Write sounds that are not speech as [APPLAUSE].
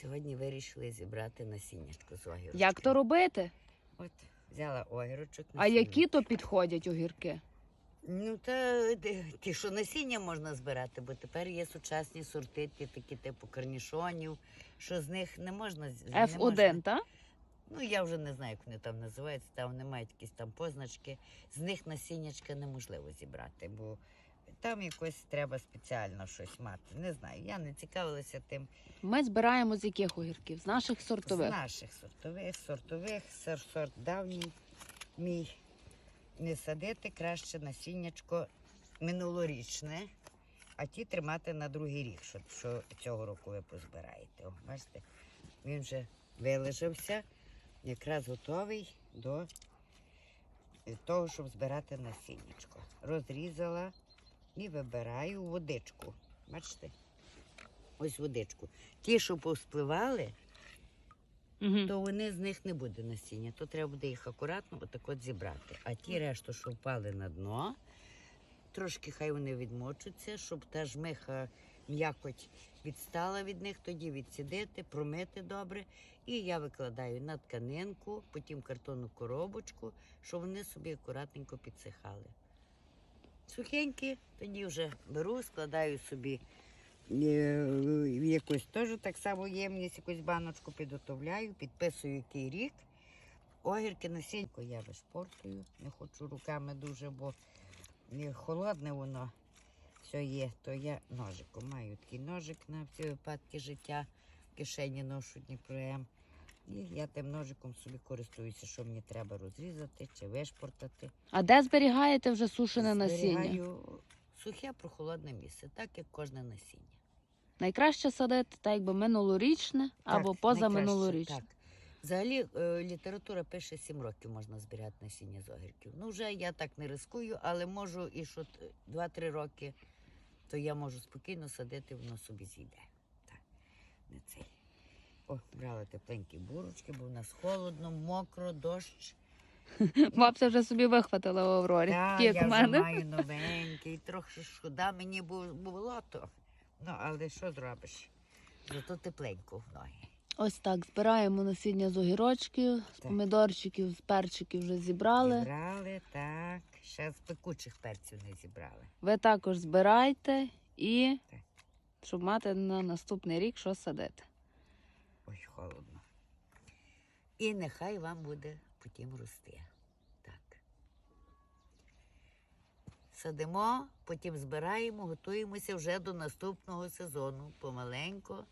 Сьогодні вирішили зібрати насіннячко з огірочки. Як то робити? От взяла огірочок. А насіння. які то підходять огірки? Ну, та ті, що насіння можна збирати, бо тепер є сучасні сорти, ті такі типу корнішонів, що з них не можна. F1, можна- так? Ну, я вже не знаю, як вони там називаються, там вони мають якісь там позначки. З них насіннячка неможливо зібрати, бо там якось треба спеціально щось мати. Не знаю, я не цікавилася тим. Ми збираємо з яких огірків? З наших сортових? З наших сортових, сортових, сор- сорт давній мій. Не садити краще насіннячко минулорічне, а ті тримати на другий рік, що, що цього року ви позбираєте. О, бачите, він вже вилежався, якраз готовий до того, щоб збирати насіннячко. Розрізала і вибираю водичку. Бачите? Ось водичку. Ті, що повспливали, Угу. то вони з них не буде насіння. То треба буде їх акуратно отак от зібрати. А ті решту, що впали на дно, трошки хай вони відмочуться, щоб та жмиха м'якоть відстала від них, тоді відсідити, промити добре. І я викладаю на тканинку, потім картонну коробочку, щоб вони собі акуратненько підсихали. Сухенькі, тоді вже беру, складаю собі е, якусь теж так само ємність, якусь баночку підготовляю, підписую який рік. Огірки насінько я вишпортую, не хочу руками дуже, бо е, холодне воно все є, то я ножиком маю такий ножик на всі випадки життя. В кишені ношу Дніпром. І я тим ножиком собі користуюся, що мені треба розрізати чи вишпортати. А де зберігаєте вже сушене насіння? Зберігаю сухе прохолодне місце, так як кожне насіння. Найкраще садити так, якби минулорічне або Так, позаминулорічне. Так. Взагалі е, література пише 7 років можна збирати насіння з огірків. Ну, вже я так не рискую, але можу і що т- 2-3 роки, то я можу спокійно садити, воно собі зійде. Так. О, брала тепленькі бурочки, бо в нас холодно, мокро, дощ. [LAUGHS] Бабця вже собі вихватила в Аврорі, Та, такі, як я вже мене. маю [LAUGHS] новенький, трохи шкода мені бу- було то. Ну, але що зробиш? Зато тепленько в ноги. Ось так, збираємо насіння з огірочків, з Так. помідорчиків, з перчиків вже зібрали. Зібрали, так. Ще з пекучих перців не зібрали. Ви також збирайте і Так. щоб мати на наступний рік що садити. Холодно. І нехай вам буде потім рости. Так. Садимо, потім збираємо, готуємося вже до наступного сезону. Помаленько